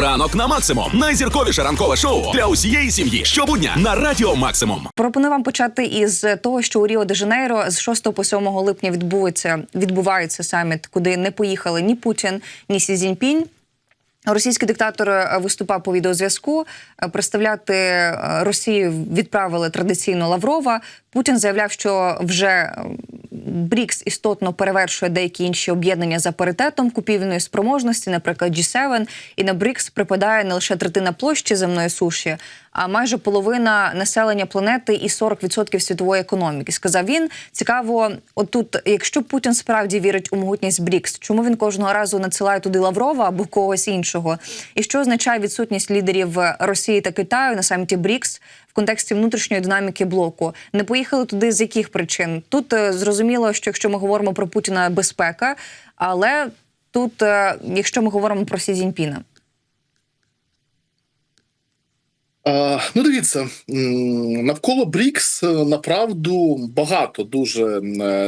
Ранок на максимум. Найзірковіше ранкове шоу для усієї сім'ї. Щобудня на радіо Максимум. Пропоную вам почати із того, що у Ріо де Жанейро з 6 по 7 липня відбувається відбувається саміт, куди не поїхали ні Путін, ні Сі Цзіньпінь. Російський диктатор е, виступав по відеозв'язку. Е, Представляти е, Росію відправили традиційно Лаврова. Путін заявляв, що вже е, БРІКС істотно перевершує деякі інші об'єднання за паритетом купівельної спроможності, наприклад, G7. І на БРІКС припадає не лише третина площі земної суші, а майже половина населення планети і 40% світової економіки. Сказав він. Цікаво, отут, якщо Путін справді вірить у могутність БРІКС, чому він кожного разу надсилає туди Лаврова або когось іншого? І що означає відсутність лідерів Росії та Китаю на саміті БРІКС в контексті внутрішньої динаміки блоку? Не поїхали туди з яких причин? Тут е, зрозуміло, що якщо ми говоримо про Путіна, безпека, але тут, е, якщо ми говоримо про Сі Цзіньпіна. А, ну, дивіться, навколо Брікс е, направду багато дуже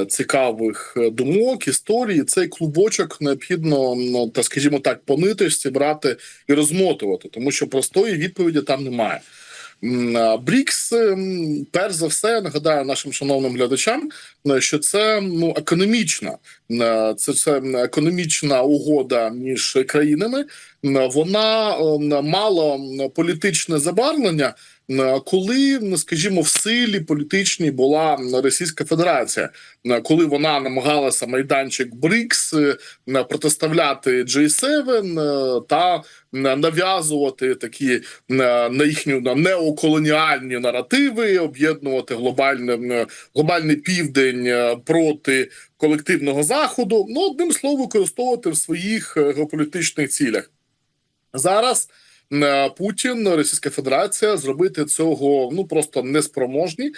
цікавих думок, історій. Цей клубочок необхідно, ну, та скажімо так, по ниточці брати і розмотувати, тому що простої відповіді там немає. Брікс, перш за все, нагадаю нашим шановним глядачам, е, що це ну економічна, е, це, це економічна угода між країнами. Вона е, мала політичне забарвлення, коли, ну, скажімо, в силі політичній була Російська Федерація, Е, коли вона намагалася майданчик БРІКС е, протиставляти G7 е, та е, нав'язувати такі е, на їхню на неоколоніальні наративи, об'єднувати глобальне е, глобальний південь е, проти колективного заходу. Ну одним словом, використовувати в своїх е, геополітичних цілях. Зараз е, Путін, Російська Федерація зробити цього ну просто неспроможні.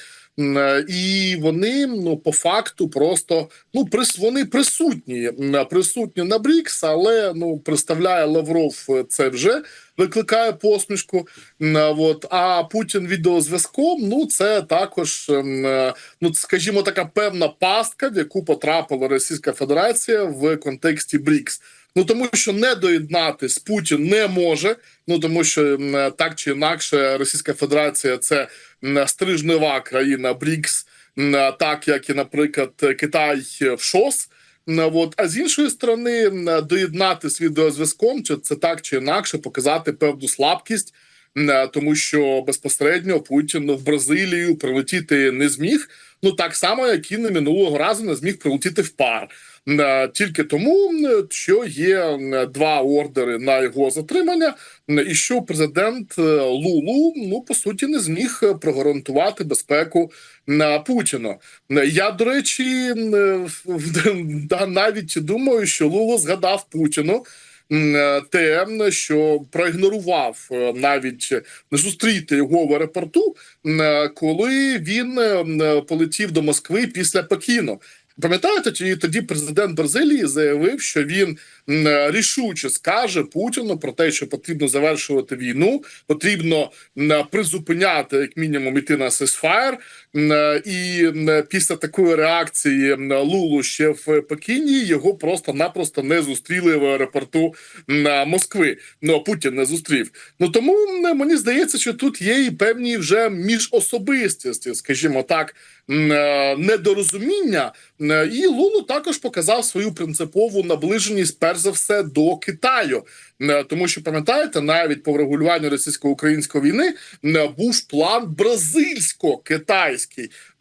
І вони ну по факту просто ну прис вони присутні присутні на Брікс, але ну представляє Лавров е, це вже викликає посмішку. От а Путін відеозв'язком. Ну це також е, ну скажімо, така певна пастка, в яку потрапила Російська Федерація в контексті Брікс. Ну тому що не доєднатись Путін не може. Ну тому що так чи інакше Російська Федерація це стрижнева країна Брікс, так як і, наприклад, Китай в ШОС. От, а з іншої сторони, м, доєднати з відеозв'язком, чи це так чи інакше, показати певну слабкість, тому що безпосередньо Путін в Бразилію прилетіти не зміг. Ну так само, як і не минулого разу не зміг прилетіти в пар. Е, Тільки тому, що є два ордери на його затримання, і що президент е, Лулу ну по суті не зміг е, прогарантувати безпеку на Путіну. Е, Я до речі, е, навіть думаю, що Лулу згадав Путіну. е, Те, що проігнорував е, навіть не зустріти його в аеропорту, е, коли він е, е, полетів до Москви після Пекіну. Пам'ятаєте, чи тоді президент Бразилії заявив, що він е, рішуче скаже Путіну про те, що потрібно завершувати війну, потрібно м, призупиняти як мінімум іти на сесфаєр. І м, після такої реакції м, Лулу ще в Пекіні його просто-напросто не зустріли в аеропорту м, Москви. Ну Путін не зустрів. Ну тому мені здається, що тут є і певні вже міжособистості, скажімо так, е, недорозуміння. І Лулу також показав свою принципову наближеність, перш за все, до Китаю. Тому що пам'ятаєте, навіть по врегулюванню російсько-української війни був план бразильсько-китайський.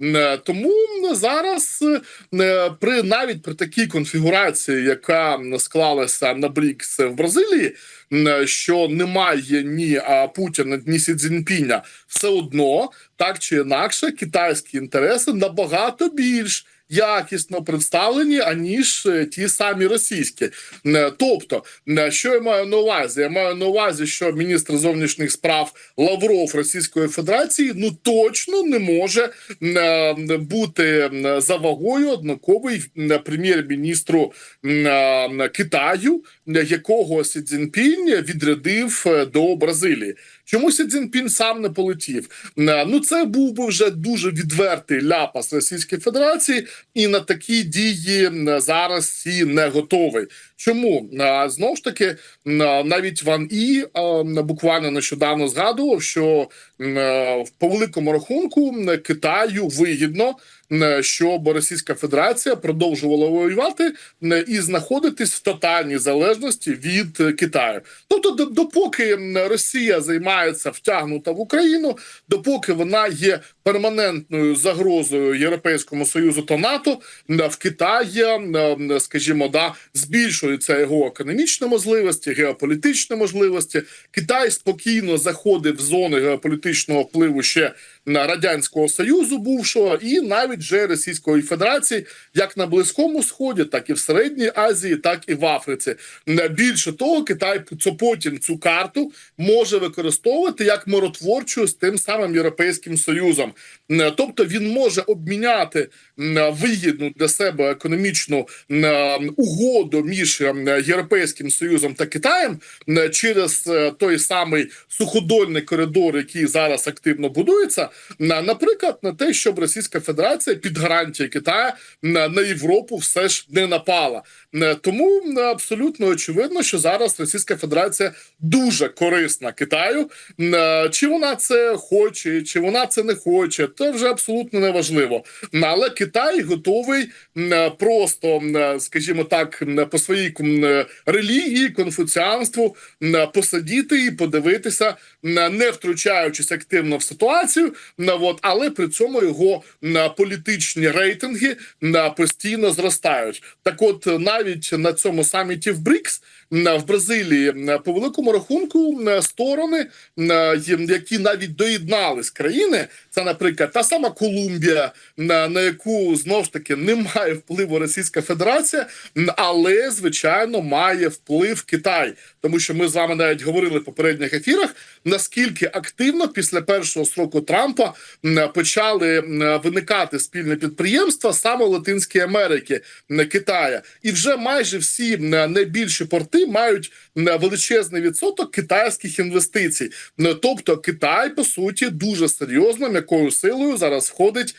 М, Тому зараз е, при навіть при такій конфігурації, яка склалася на Брікс в Бразилії, що немає ні Путіна, ні Сі Цзіньпіня, все одно так чи інакше китайські інтереси набагато більш якісно представлені, аніж е, ті самі російські. Е, Тобто, е, що я маю на увазі? Я маю на увазі, що міністр зовнішніх справ Лавров Російської Федерації ну точно не може бути за вагою однаковий прем'єр-міністру Китаю якого Сі Цзіньпінь відрядив е, до Бразилії. Чому Сі Цзіньпінь сам не полетів? Е, Ну це був би вже дуже відвертий ляпас Російської Федерації, і на такі дії зараз і не готовий. Чому знову ж таки навіть Ван І буквально нещодавно згадував, що по великому рахунку Китаю вигідно, щоб Російська Федерація продовжувала воювати і знаходитись в тотальній залежності від Китаю. Тобто, допоки Росія займається втягнута в Україну, допоки вона є перманентною загрозою Європейському Союзу та НАТО, в Китаї, скажімо, да, збільшуються його економічні можливості, геополітичні можливості. Китай спокійно заходив в зони геополітичного впливу ще радянського союзу, бувшого, і навіть вже Російської Федерації, як на близькому сході, так і в середній Азії, так і в Африці. Більше того, Китай потім цю карту може використовувати як миротворчу з тим самим європейським союзом. Тобто він може обміняти вигідну для себе економічну угоду між європейським союзом та Китаєм через е, той самий суходольний коридор, який зараз активно будується, на наприклад, на те, щоб Російська Федерація під гарантією Китаю на, на Європу все ж не напала. Е, Тому абсолютно очевидно, що зараз Російська Федерація дуже корисна Китаю. Е, Чи вона це хоче, чи вона це не хоче, це вже абсолютно неважливо. М, Але Китай готовий е, просто, скажімо так, по своїй релігії, конфуціанству м, посидіти і подивитися, не втручаючись активно в ситуацію, от, але при цьому його м, політичні рейтинги м, постійно зростають. Так, от навіть на цьому саміті в БРІКС в Бразилії по великому рахунку сторони, які навіть доєднались країни, це, наприклад, та сама Колумбія, на, на яку знов ж таки не має впливу Російська Федерація, але звичайно має вплив Китай, тому що ми з вами навіть говорили в попередніх ефірах, наскільки активно після першого строку Трампа м, почали виникати спільні підприємства саме Латинської Америки Китая, і вже майже всі найбільші порти мають величезний відсоток китайських інвестицій. Тобто Китай по суті дуже серйозно м'якою силою зараз входить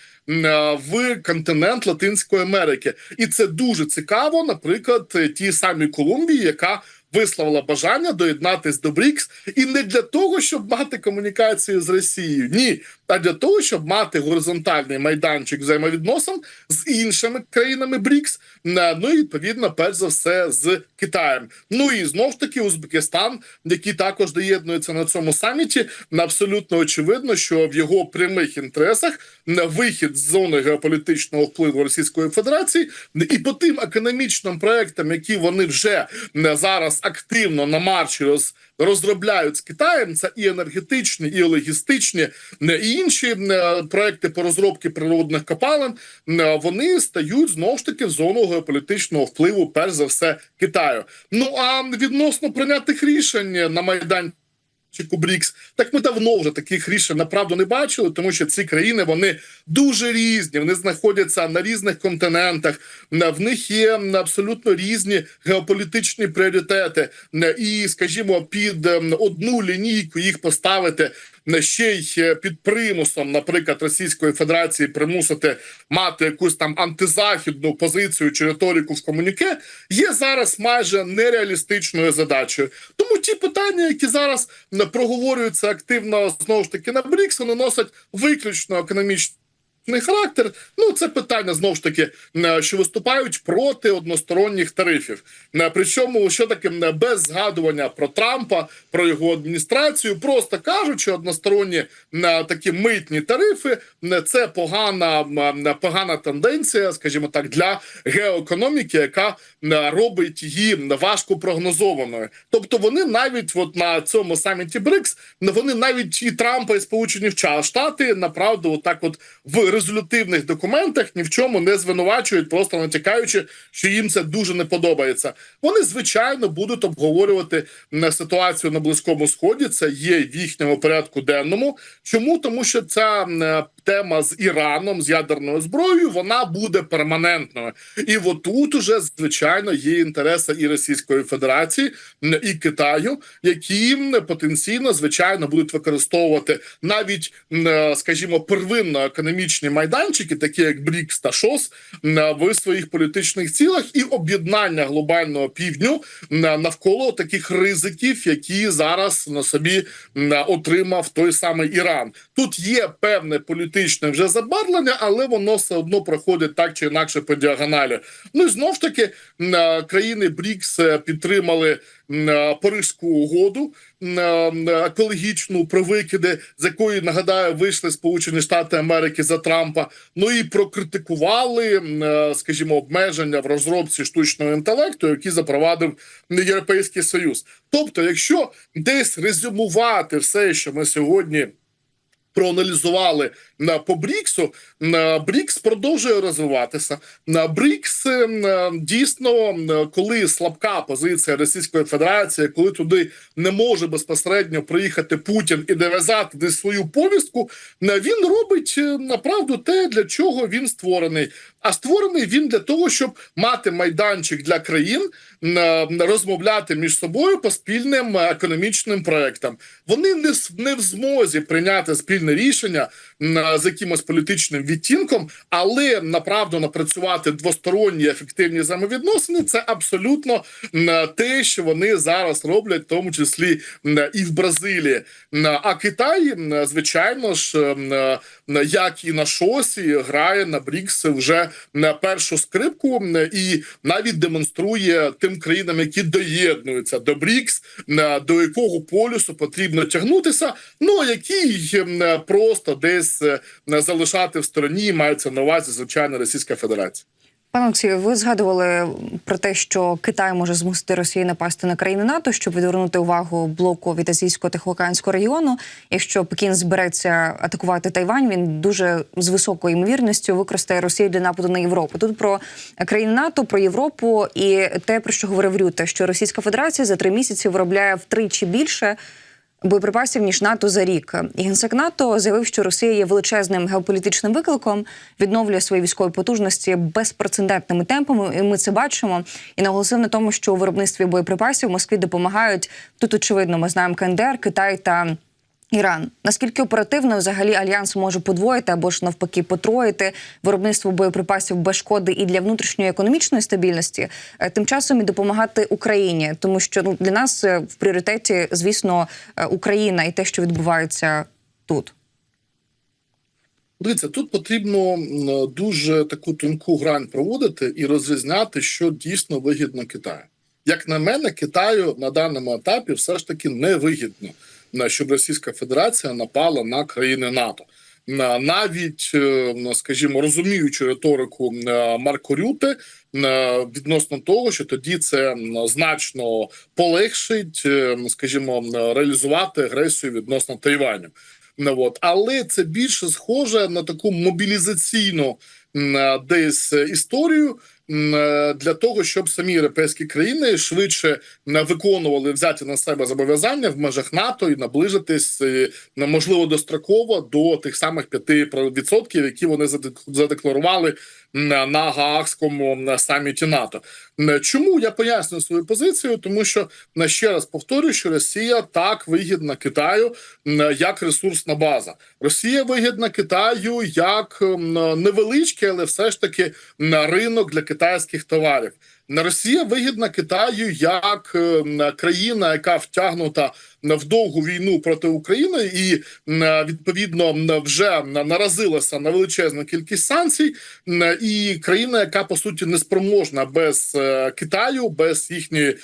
в континент Латинської Америки, і це дуже цікаво. Наприклад, ті самі Колумбії, яка висловила бажання доєднатись до БРІКС, і не для того, щоб мати комунікацію з Росією, ні, а для того, щоб мати горизонтальний майданчик взаємовідносин з іншими країнами БРІКС, на- ну і відповідно, перш за все, з Китаєм. Ну і знов ж таки Узбекистан, який також доєднується на цьому саміті, абсолютно очевидно, що в його прямих інтересах на вихід з зони геополітичного впливу Російської Федерації і по тим економічним проектам, які вони вже е, зараз активно на марші роз, розробляють з Китаєм, це і енергетичні, і логістичні, е, і інші е, проекти по розробці природних копалин, е, вони стають знову ж таки в зону геополітичного впливу, перш за все, Китаю. Ну а відносно прийнятих рішень на майданчику Кубрікс, так ми давно вже таких рішень направду не бачили, тому що ці країни вони дуже різні. Вони знаходяться на різних континентах. В них є абсолютно різні геополітичні пріоритети. І, скажімо, під ем, одну лінійку їх поставити ще й е, під примусом, наприклад, Російської Федерації примусити мати якусь там антизахідну позицію чи риторику в комуніке, є зараз майже нереалістичною задачею. Тому ті питання, які зараз м, проговорюються активно знову ж таки на БРІКС, вони носять виключно економічний характер. Ну це питання знову ж таки, е, що виступають проти односторонніх тарифів. Е, Причому що таке е, без згадування про Трампа, про його адміністрацію, просто кажучи, односторонні такі митні тарифи це погана, погана тенденція, скажімо так, для геоекономіки, яка робить її важко прогнозованою. Тобто вони навіть от на цьому саміті БРИКС, вони навіть і Трампа і Сполучені Штати направду, отак, от в резолютивних документах ні в чому не звинувачують, просто натякаючи, що їм це дуже не подобається. Вони звичайно будуть обговорювати на ситуацію на близькому сході. Це є в їхньому порядку денному. Чому тому, що ця е, тема з Іраном з ядерною зброєю вона буде перманентною. І отут уже звичайно є інтереси і Російської Федерації, і Китаю, які потенційно звичайно будуть використовувати навіть, е, скажімо, первинно економічні майданчики, такі як БРІКС та ШОС, в своїх політичних цілях і об'єднання глобального півдню навколо таких ризиків, які зараз на собі отримав той самий Іран. Тут є певне політичне вже забарвлення, але воно все одно проходить так чи інакше по діагоналі. Ну і знов ж таки е, країни БРІКС е, підтримали е, Паризьку угоду екологічну про викиди, з якої нагадаю вийшли Сполучені Штати Америки за Трампа. Ну і прокритикували, скажімо, обмеження в розробці штучного інтелекту, які запровадив Європейський Союз. Тобто, якщо десь резюмувати все, що ми сьогодні проаналізували на по Бріксу. на Брікс продовжує розвиватися. На Брікс е, дійсно, коли слабка позиція Російської Федерації, коли туди не може безпосередньо приїхати Путін і нав'язати десь свою повістку, він робить е, направду те, для чого він створений. А створений він для того, щоб мати майданчик для країн, розмовляти між собою по спільним е, економічним проектам. Вони не в змозі прийняти спільне рішення з якимось політичним відтінком, але направду напрацювати двосторонні ефективні взаємовідносини це абсолютно те, що вони зараз роблять, в тому числі і в Бразилії. А Китай, звичайно ж, як і на шосі, грає на Брікс вже на першу скрипку і навіть демонструє тим країнам, які доєднуються до Брікс, до якого полюсу потрібно тягнутися, ну який просто десь е, залишати в стороні мається на увазі звичайно Російська Федерація. Пане Олексію, ви згадували про те, що Китай може змусити Росію напасти на країни НАТО, щоб відвернути увагу блоку від азійського тихоокеанського регіону. Якщо Пекін збереться атакувати Тайвань, він дуже з високою ймовірністю використає Росію для нападу на Європу. Тут про країни НАТО, про Європу і те, про що говорив Рюте, що Російська Федерація за три місяці виробляє втричі більше боєприпасів ніж НАТО за рік. І генсек НАТО заявив, що Росія є величезним геополітичним викликом, відновлює свої військові потужності безпрецедентними темпами. І ми це бачимо. І наголосив на тому, що у виробництві боєприпасів Москві допомагають тут. Очевидно, ми знаємо КНДР, Китай та. Іран наскільки оперативно взагалі альянс може подвоїти або ж навпаки потроїти виробництво боєприпасів без шкоди і для внутрішньої економічної стабільності, е, тим часом і допомагати Україні, тому що ну для нас е, в пріоритеті, звісно, е, Україна і те, що відбувається тут. Дивіться, тут потрібно дуже таку тонку грань проводити і розрізняти, що дійсно вигідно Китаю. Як на мене, Китаю на даному етапі все ж таки не вигідно, щоб Російська Федерація напала на країни НАТО. На- Навіть, е, скажімо, розуміючи риторику е, Марко Рюте е, відносно того, що тоді це значно полегшить, скажімо, реалізувати агресію відносно Тайваню. Ну, от. Але це більше схоже на таку мобілізаційну десь історію для того, щоб самі європейські країни швидше виконували взяті на себе зобов'язання в межах НАТО і наближитись е, можливо достроково до тих самих 5%, які вони задек- задекларували на Гаагському саміті НАТО. Чому я поясню свою позицію? Тому що ще раз повторюю, що Росія так вигідна Китаю як ресурсна база. Росія вигідна Китаю як невеличкий, але все ж таки ринок для китайських товарів. Росія вигідна Китаю як е, країна, яка втягнута в довгу війну проти України, і відповідно вже наразилася на величезну кількість санкцій, і країна, яка по суті не спроможна без е, Китаю, без їхньої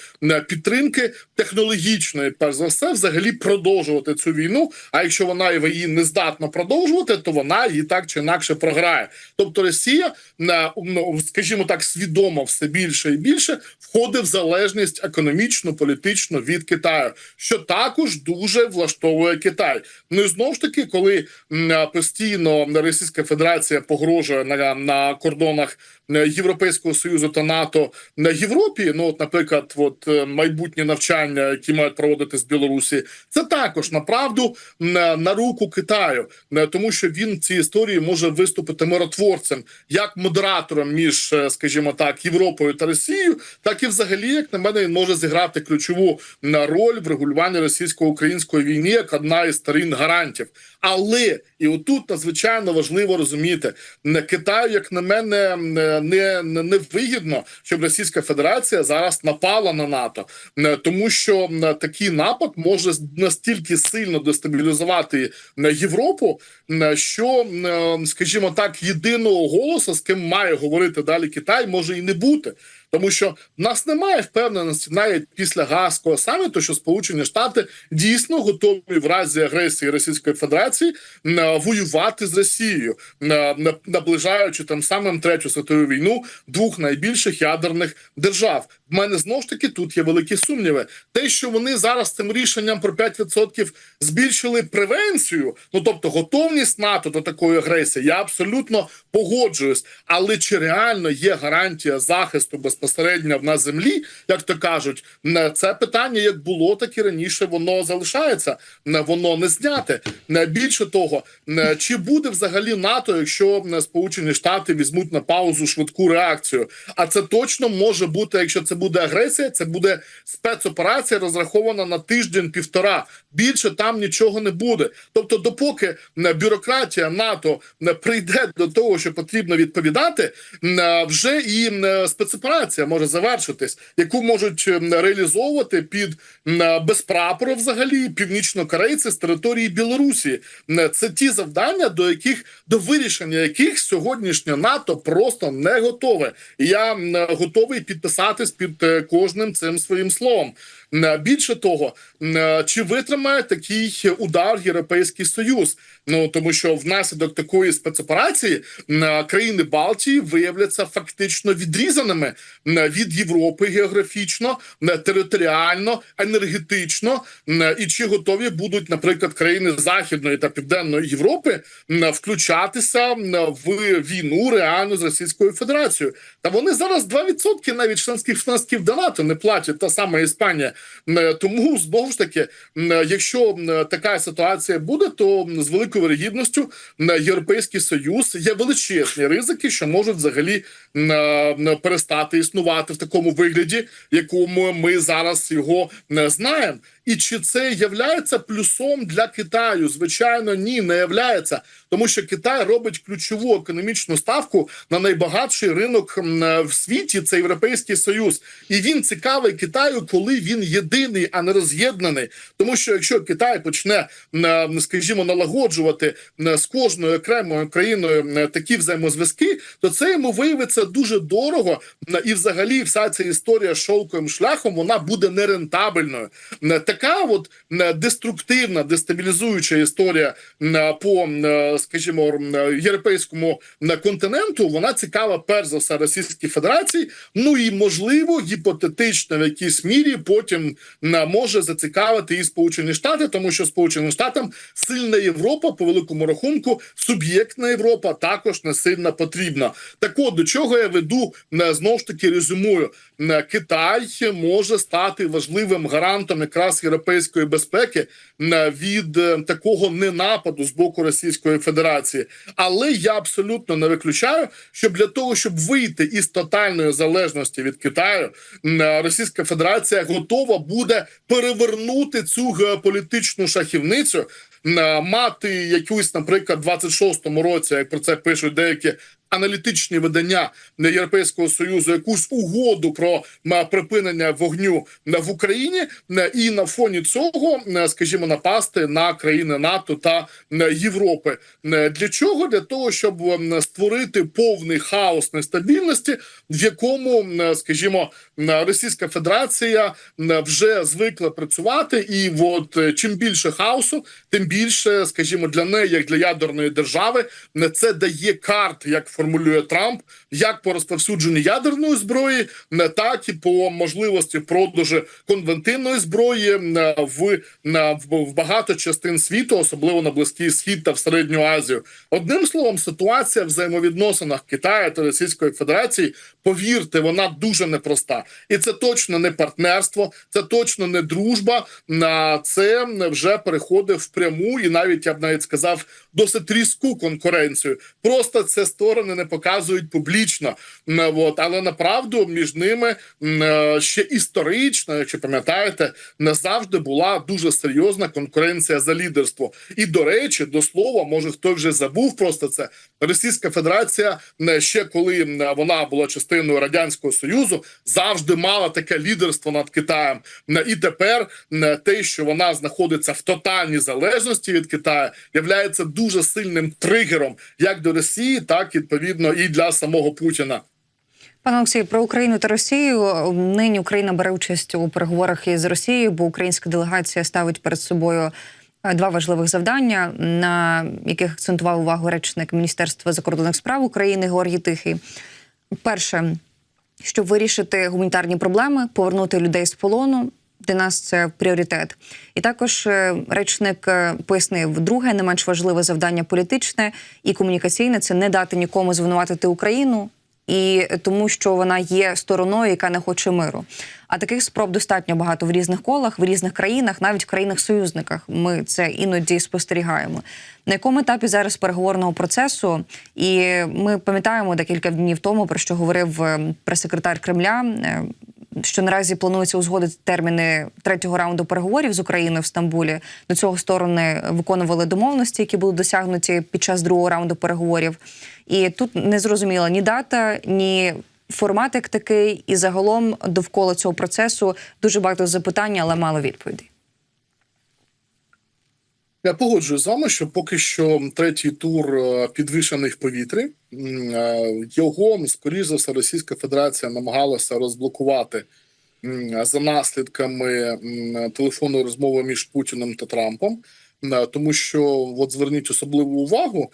підтримки технологічної, перш за все, взагалі продовжувати цю війну. А якщо вона її не здатна продовжувати, то вона її так чи інакше програє. Тобто Росія на ну, скажімо так, свідомо все більше і більше входить в залежність економічну, політичну від Китаю, що так також дуже влаштовує Китай. Ну і знову ж таки, коли постійно Російська Федерація погрожує на, на кордонах е, Європейського союзу та НАТО на Європі. Ну, от, наприклад, от е, майбутні навчання, які мають проводити з Білорусі, це також направду на, на руку Китаю, Е, тому що він в цій історії може виступити миротворцем, як модератором між, е, скажімо так, Європою та Росією, так і взагалі, як на мене, він може зіграти ключову е, роль в регулюванні російсько-української війни як одна із сторін гарантів. Але і отут надзвичайно важливо розуміти, Китаю, як на мене, не, не, не вигідно, щоб Російська Федерація зараз напала на НАТО, Не, тому що м, такий напад може настільки сильно дестабілізувати Європу, що, скажімо так, єдиного голосу, з ким має говорити далі Китай, може і не бути. Тому що в нас немає впевненості навіть після Гаазького саміту, що Сполучені Штати дійсно готові в разі агресії Російської Федерації м, воювати з Росією, на- наближаючи там самим третю світову війну двох найбільших ядерних держав. В мене знову ж таки тут є великі сумніви. Те, що вони зараз цим рішенням про 5% збільшили превенцію, ну тобто готовність НАТО до такої агресії, я абсолютно погоджуюсь. Але чи реально є гарантія захисту безпосередньо на землі, як то кажуть, це питання як було, так і раніше воно залишається, воно не зняте. Більше того, чи буде взагалі НАТО, якщо Сполучені Штати візьмуть на паузу швидку реакцію? А це точно може бути, якщо це буде агресія, це буде спецоперація, розрахована на тиждень-півтора. Більше там нічого не буде. Тобто, допоки бюрократія НАТО не прийде до того, що потрібно відповідати, вже і не, спецоперація може завершитись, яку можуть е, реалізовувати під безпрапору, без прапору взагалі північнокорейці з території Білорусі. Не, Це ті завдання, до яких до вирішення яких сьогоднішнє НАТО просто не готове. Я готовий підписатись під е, кожним цим своїм словом. Е, Більше того, е, чи витримає такий удар Європейський Союз? Ну тому що внаслідок такої спецоперації е, країни Балтії виявляться фактично відрізаними від Європи географічно, територіально, енергетично. І чи готові будуть, наприклад, країни Західної та Південної Європи включатися в війну реально з Російською Федерацією? Та вони зараз 2% навіть членських внесків до НАТО не платять, та сама Іспанія. Е, Тому знову ж таки, е, якщо е, така ситуація буде, то з великою вирогідністю Європейський Союз є величезні ризики, що можуть взагалі перестати існувати в такому вигляді, якому ми зараз його не знаємо. І чи це являється плюсом для Китаю? Звичайно, ні, не являється, тому що Китай робить ключову економічну ставку на найбагатший ринок е, в світі. Це Європейський Союз, і він цікавий Китаю, коли він єдиний, а не роз'єднаний. Тому що якщо Китай почне, е, скажімо, налагоджувати е, з кожною окремою країною такі взаємозв'язки, то це йому виявиться дуже дорого. І, взагалі, вся ця історія шовковим шляхом вона буде нерентабельною. Е, Така от е, деструктивна, дестабілізуюча історія е, по, скажімо, європейському континенту. Вона цікава перш за все Російській Федерації. Ну і можливо, гіпотетично в якійсь мірі потім може зацікавити і Сполучені Штати, тому що Сполученим Штатам сильна Європа по великому рахунку, суб'єктна Європа також не сильно потрібна. Так от до чого я веду е, знову ж таки резюмую. Е, Китай може стати важливим гарантом якраз європейської безпеки е, від такого ненападу з боку Російської Федерації. Але я абсолютно не виключаю, що для того, щоб вийти із тотальної залежності від Китаю, Російська Федерація готова буде перевернути цю геополітичну шахівницю. Мати якусь, наприклад, 26-му році, як про це пишуть деякі аналітичні видання Європейського союзу, якусь угоду про припинення вогню в Україні, е, і на фоні цього, е, скажімо, напасти на країни НАТО та е, Європи. Для чого? Для того, щоб створити повний хаос нестабільності, в якому, скажімо, Російська Федерація вже звикла працювати, і от чим більше хаосу, тим більше, скажімо, для неї, як для ядерної держави, це дає карт як формулює Трамп, як по розповсюдженню ядерної зброї, е, так і по можливості продажу конвентивної зброї е, в в багато частин світу, особливо на Близький Схід та в Середню Азію. Одним словом, ситуація в взаємовідносинах Китаю та Російської Федерації, повірте, вона дуже непроста, і це точно не партнерство, це точно не дружба. На це вже переходить в пряму, і навіть я б навіть сказав досить різку конкуренцію. Просто це сторони не показують публічно. От, але направду між ними е, ще історично, якщо пам'ятаєте, не завжди була дуже серйозна конкуренція за лідерство. І до речі, до слова, може хто вже забув просто це. Російська Федерація ще коли вона була частиною радянського союзу, завжди мала таке лідерство над Китаєм. І тепер те, що вона знаходиться в тотальній залежності від Китаю, являється дуже сильним тригером як до Росії, так відповідно і для самого Путіна. Пане Олексію, про Україну та Росію нині Україна бере участь у переговорах із Росією, бо українська делегація ставить перед собою е, два важливих завдання, на яких акцентував увагу речник Міністерства закордонних справ України Георгій Тихий. Перше, щоб вирішити гуманітарні проблеми, повернути людей з полону. Для нас це пріоритет. І також е, речник е, пояснив друге, не менш важливе завдання політичне і комунікаційне це не дати нікому звинуватити Україну і тому, що вона є стороною, яка не хоче миру. А таких спроб достатньо багато в різних колах, в різних країнах, навіть в країнах-союзниках. Ми це іноді спостерігаємо. На якому етапі зараз переговорного процесу? І ми пам'ятаємо декілька днів тому, про що говорив е, прес-секретар Кремля. Що наразі планується узгодити терміни третього раунду переговорів з Україною в Стамбулі. До цього сторони виконували домовленості, які були досягнуті під час другого раунду переговорів. І тут не зрозуміла ні дата, ні формат як такий. І загалом довкола цього процесу дуже багато запитань, але мало відповідей. Я погоджуюсь з вами, що поки що третій тур е, підвішений в повітрі. Е, Його, скоріш за все, Російська Федерація намагалася розблокувати за наслідками телефонної розмови між Путіним та Трампом. Тому що от зверніть особливу увагу,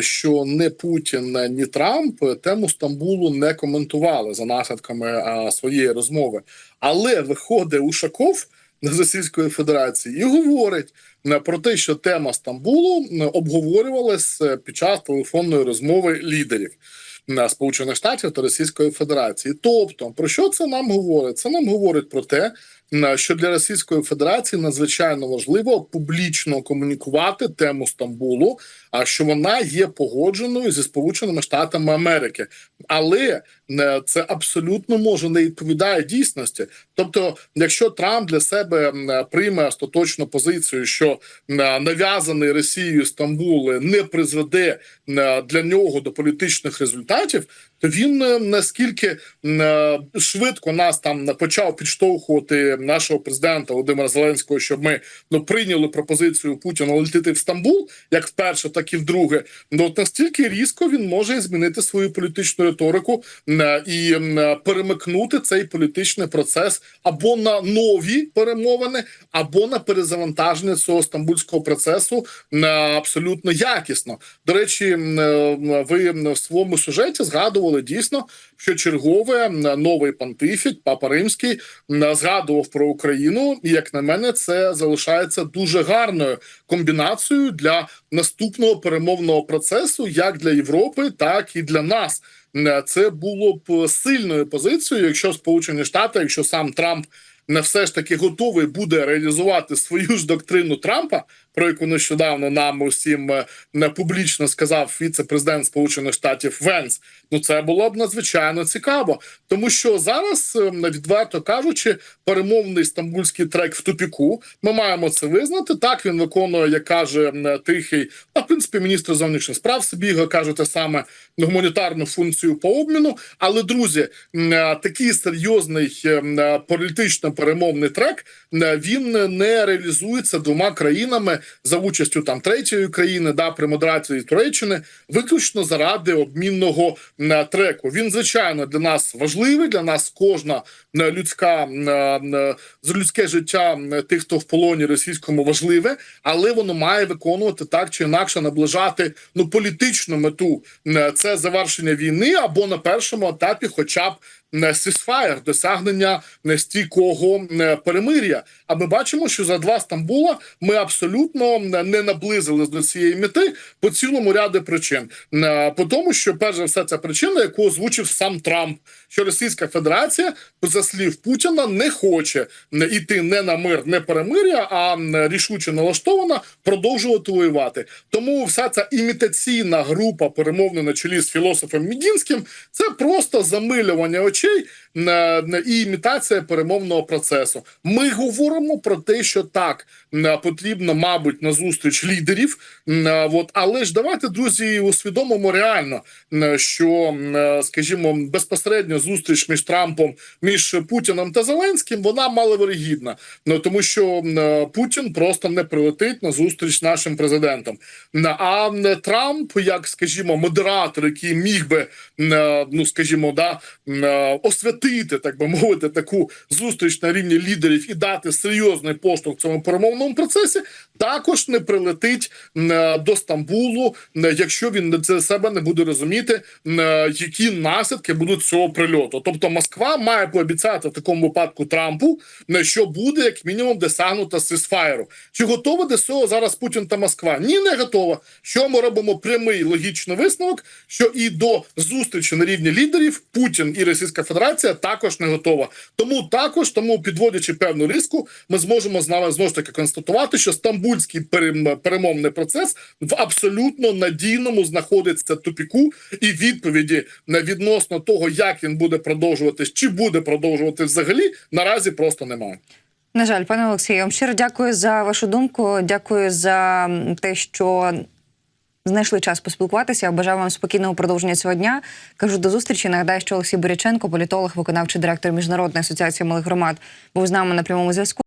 що не Путін, ні Трамп тему Стамбулу не коментували за наслідками своєї розмови. Але виходить Ушаков з Російської Федерації і говорить е, про те, що тема Стамбулу е, обговорювалась е, під час телефонної розмови лідерів на Сполучених Штатів та Російської Федерації. Тобто, про що це нам говорить? Це нам говорить про те, що для Російської Федерації надзвичайно важливо публічно комунікувати тему Стамбулу, а що вона є погодженою зі Сполученими Штатами Америки, але е, це абсолютно може не відповідає дійсності. Тобто, якщо Трамп для себе прийме остаточну позицію, що нав'язаний Росією Стамбул не призведе для нього до політичних результатів, то він е, наскільки е, швидко нас там почав підштовхувати нашого президента Володимира Зеленського, щоб ми ну прийняли пропозицію Путіна летіти в Стамбул, як вперше, так і вдруге. Ну от настільки різко він може змінити свою політичну риторику і перемикнути цей політичний процес або на нові перемовини, або на перезавантаження цього стамбульського процесу абсолютно якісно. До речі, ви в своєму сюжеті згадували дійсно, що чергове новий понтифік, папа римський, згадував про Україну, і як на мене, це залишається дуже гарною комбінацією для наступного перемовного процесу, як для Європи, так і для нас. Це було б сильною позицією, якщо Сполучені Штати, якщо сам Трамп не все ж таки готовий буде реалізувати свою ж доктрину Трампа, про яку нещодавно нам усім е, не публічно сказав віце-президент Сполучених Штатів Венс. Ну це було б надзвичайно цікаво, тому що зараз, е, відверто кажучи, перемовний стамбульський трек в тупіку. Ми маємо це визнати. Так він виконує, як каже тихий, а в принципі, міністр зовнішніх справ Сибіга каже те саме гуманітарну функцію по обміну. Але друзі, е, такий серйозний е, е, політично перемовний трек е, він не реалізується двома країнами за участю там третьої країни, да при модерації Туреччини, виключно заради обмінного е, треку. Він звичайно для нас важливий. Для нас кожна е, людська е, людське життя тих, хто в полоні російському важливе, але воно має виконувати так чи інакше наближати ну політичну мету. Це завершення війни або на першому етапі, хоча б сісфаєр, досягнення не стійкого е, перемир'я. А ми бачимо, що за два Стамбула ми абсолютно не наблизились до цієї мети по цілому ряду причин. Е, По тому, що перш за все це причина, яку озвучив сам Трамп, що Російська Федерація, за слів Путіна, не хоче е, іти не на мир, не перемир'я, а е, рішуче налаштована продовжувати воювати. Тому вся ця імітаційна група перемовна на чолі з філософом Мідінським це просто замилювання очей е, е, і імітація перемовного процесу. Ми говоримо про те, що так потрібно, мабуть, на зустріч лідерів. От, але ж давайте, друзі, усвідомимо реально, що, скажімо, безпосередньо зустріч між Трампом, між Путіним та Зеленським, вона маловирогідна. Ну тому що Путін просто не прилетить на зустріч нашим президентом. А Трамп, як скажімо, модератор, який міг би, ну скажімо, да е, освятити, так би мовити, таку зустріч на рівні лідерів і дати серйозний поштовх цьому перемовному процесі, також не прилетить до Стамбулу, якщо він це себе не буде розуміти, які наслідки будуть цього прильоту. Тобто Москва має пообіцяти в такому випадку Трампу, що буде як мінімум досягнуто сисфаєру. Чи готова до цього зараз Путін та Москва? Ні, не готова. Що ми робимо прямий логічний висновок, що і до зустрічі на рівні лідерів Путін і Російська Федерація також не готова. Тому також, тому підводячи певну риску, ми зможемо з нами знову ж таки констатувати, що стамбульський перем- перемовний процес в абсолютно надійному знаходиться тупіку, і відповіді на відносно того, як він буде продовжуватись, чи буде продовжувати взагалі, наразі просто немає. На жаль, пане Олексію, вам щиро дякую за вашу думку. Дякую за те, що знайшли час поспілкуватися. Бажаю вам спокійного продовження цього дня. Кажу до зустрічі. Нагадаю, що Олексій Боряченко, політолог, виконавчий директор міжнародної асоціації малих громад, був з нами на прямому зв'язку.